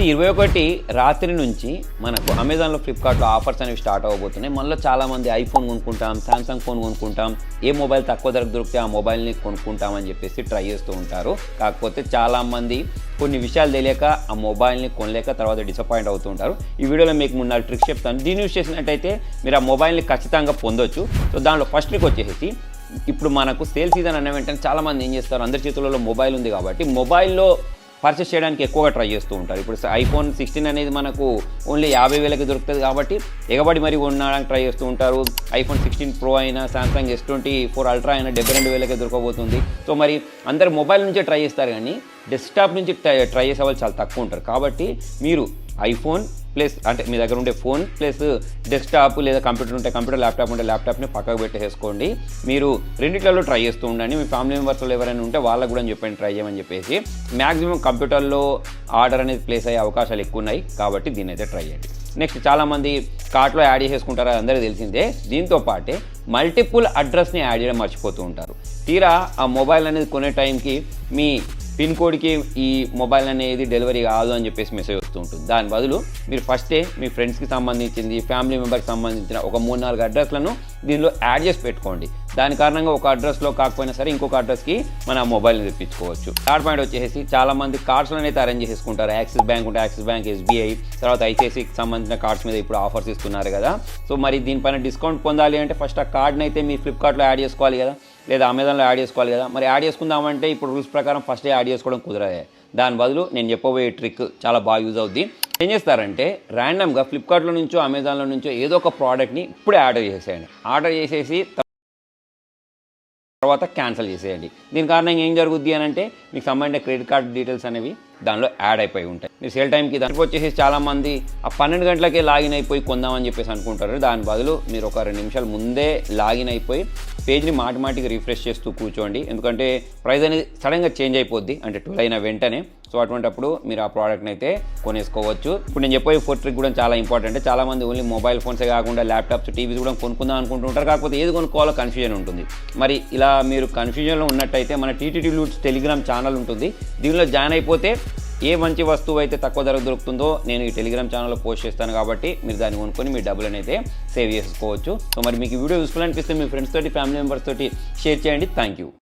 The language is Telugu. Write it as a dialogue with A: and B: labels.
A: వచ్చేసి ఇరవై ఒకటి రాత్రి నుంచి మనకు అమెజాన్లో ఫ్లిప్కార్ట్లో ఆఫర్స్ అనేవి స్టార్ట్ అవ్వబోతున్నాయి. మనలో చాలామంది ఐఫోన్ కొనుక్కుంటాం సామ్సంగ్ ఫోన్ కొనుక్కుంటాం ఏ మొబైల్ తక్కువ ధరకు దొరికితే ఆ మొబైల్ని కొనుక్కుంటామని చెప్పేసి ట్రై చేస్తూ ఉంటారు. కాకపోతే చాలామంది కొన్ని విషయాలు తెలియక ఆ మొబైల్ని కొనలేక తర్వాత డిసప్పాయింట్ అవుతూ ఉంటారు. ఈ వీడియోలో మీకు మూడు నాలుగు ట్రిక్స్ చెప్తాను. దీన్ని యూస్ చేసినట్టయితే మీరు ఆ మొబైల్ని ఖచ్చితంగా పొందొచ్చు. సో దాంట్లో ఫస్ట్ ట్రిక్ వచ్చేసి ఇప్పుడు మనకు సేల్ సీజన్ అన్న వెంటనే చాలామంది ఏం చేస్తారు? అందరి చేతులలో మొబైల్ ఉంది కాబట్టి మొబైల్లో పర్చేస్ చేయడానికి ఎక్కువగా ట్రై చేస్తూ ఉంటారు. ఇప్పుడు ఐఫోన్ సిక్స్టీన్ అనేది మనకు ఓన్లీ యాభై వేలకి దొరుకుతుంది కాబట్టి ఎగబడి మరి ఉండడానికి ట్రై చేస్తూ ఉంటారు. ఐఫోన్ సిక్స్టీన్ ప్రో అయినా Samsung S twenty four Ultra అయినా డెబ్బై రెండు వేలకే దొరకబోతుంది. సో మరి అందరు మొబైల్ నుంచే ట్రై చేస్తారు కానీ డెస్క్టాప్ నుంచి ట్రై ట్రై చేసే వాళ్ళు చాలా తక్కువ ఉంటారు. కాబట్టి మీరు ఐఫోన్ ప్లస్ అంటే మీ దగ్గర ఉండే ఫోన్ ప్లస్ డెస్క్టాప్ లేదా కంప్యూటర్ ఉంటే కంప్యూటర్ ల్యాప్టాప్ ఉంటే ల్యాప్టాప్ని పక్కకు పెట్టేసుకోండి మీరు రెండిట్లలో ట్రై చేస్తూ ఉండండి. మీ ఫ్యామిలీ మెంబర్స్లో ఎవరైనా ఉంటే వాళ్ళకు కూడా చెప్పండి ట్రై చేయమని చెప్పేసి. మ్యాక్సిమం కంప్యూటర్లో ఆర్డర్ అనేది ప్లేస్ అయ్యే అవకాశాలు ఎక్కువ ఉన్నాయి. కాబట్టి దీన్ని అయితే ట్రై చేయండి. నెక్స్ట్ చాలామంది కార్ట్లో యాడ్ చేసేసుకుంటారు అది అందరికీ తెలిసిందే. దీంతో పాటే మల్టిపుల్ అడ్రస్ని యాడ్ చేయడం మర్చిపోతూ ఉంటారు. తీరా ఆ మొబైల్ అనేది కొనే టైంకి మీ పిన్ కోడ్కి ఈ మొబైల్ అనేది డెలివరీ కాదు అని చెప్పేసి మెసేజ్ వస్తూ ఉంటుంది దాని బదులు మీరు ఫస్టే మీ ఫ్రెండ్స్కి సంబంధించింది ఫ్యామిలీ మెంబర్కి సంబంధించిన ఒక మూడు నాలుగు అడ్రస్లను దీనిలో యాడ్ చేసి పెట్టుకోండి. దాని కారణంగా ఒక అడ్రస్లో కాకపోయినా సరే ఇంకొక అడ్రస్కి మన మొబైల్ని తెప్పించుకోవచ్చు. థర్డ్ పాయింట్ వచ్చేసి చాలా మంది కార్డ్స్లో అయితే అరేంజ్ చేసుకుంటారు. యాక్సిస్ బ్యాంక్ ఉంటే యాక్సిస్ బ్యాంక్ ఎస్బీఐ తర్వాత ఐసిఐసికి సంబంధించిన కార్డ్స్ మీద ఇప్పుడు ఆఫర్స్ ఇస్తున్నారు కదా. సో మరి దీనిపైన డిస్కౌంట్ పొందాలి అంటే ఫస్ట్ ఆ కార్డ్ని అయితే మీ ఫ్లిప్కార్ట్లో యాడ్ చేసుకోవాలి కదా. లేదా అమెజాన్లో యాడ్ చేసుకోవాలి కదా. మరి యాడ్ చేసుకుందామంటే ఇప్పుడు రూల్స్ ప్రకారం ఫస్ట్ యాడ్ చేసుకోవడం కుదరదే. దాని బదులు నేను చెప్పబోయే ట్రిక్ చాలా బాగా యూజ్ అవుద్ది. ఏం చేస్తారంటే ర్యాండమ్గా ఫ్లిప్కార్ట్లో నుంచో అమెజాన్లో నుంచో ఏదో ఒక ప్రోడక్ట్ని ఇప్పుడే ఆర్డర్ చేసేయండి. ఆర్డర్ చేసేసి తర్వాత క్యాన్సిల్ చేసేయండి. దీని కారణంగా ఏం జరుగుద్ది అని అంటే మీకు సంబంధించిన క్రెడిట్ కార్డ్ డీటెయిల్స్ అనేవి దానిలో యాడ్ అయిపోయి ఉంటాయి. మీరు సేల్ టైంకి దానికి వచ్చేసి చాలామంది ఆ పన్నెండు గంటలకే లాగిన్ అయిపోయి కొందామని చెప్పేసి అనుకుంటారు. దాని బదులు మీరు ఒక రెండు నిమిషాలు ముందే లాగిన్ అయిపోయి పేజ్ని మాటి మాటికి రిఫ్రెష్ చేస్తూ కూర్చోండి. ఎందుకంటే ప్రైస్ అనేది సడన్గా చేంజ్ అయిపోద్ది. అంటే ట్వెల్వ్ అయిన వెంటనే. సో అటువంటప్పుడు మీరు ఆ ప్రోడక్ట్ని అయితే కొనేసుకోవచ్చు. ఇప్పుడు నేను చెప్పే ఫోర్ ట్రిక్ కూడా చాలా ఇంపార్టెంట్. చాలా మంది ఓన్లీ మొబైల్ ఫోన్సే కాకుండా ల్యాప్టాప్స్ టీవీస్ కూడా కొనుక్కుందాం అనుకుంటుంటారు కాకపోతే ఏది కొనుక్కోవాలో కన్ఫ్యూజన్ ఉంటుంది. మరి ఇలా మీరు కన్ఫ్యూజన్లో ఉన్నట్టయితే మన టీటీడీ లూట్స్ టెలిగ్రామ్ ఛానల్ ఉంటుంది. దీనిలో జాయిన్ అయిపోతే ఏ మంచి వస్తువు అయితే తక్కువ ధరకు దొరుకుతుందో నేను ఈ టెలిగ్రామ్ ఛానల్లో పోస్ట్ చేస్తాను కాబట్టి మీరు దాన్ని కొనుక్కొని మీ డబ్బులను అయితే సేవ్ చేసుకోవచ్చు. సో మరి మీకు వీడియో యూస్ఫుల్ అనిపిస్తే మీ ఫ్రెండ్స్ తోటి ఫ్యామిలీ మెంబర్స్ తోటి షేర్ చేయండి. Thank you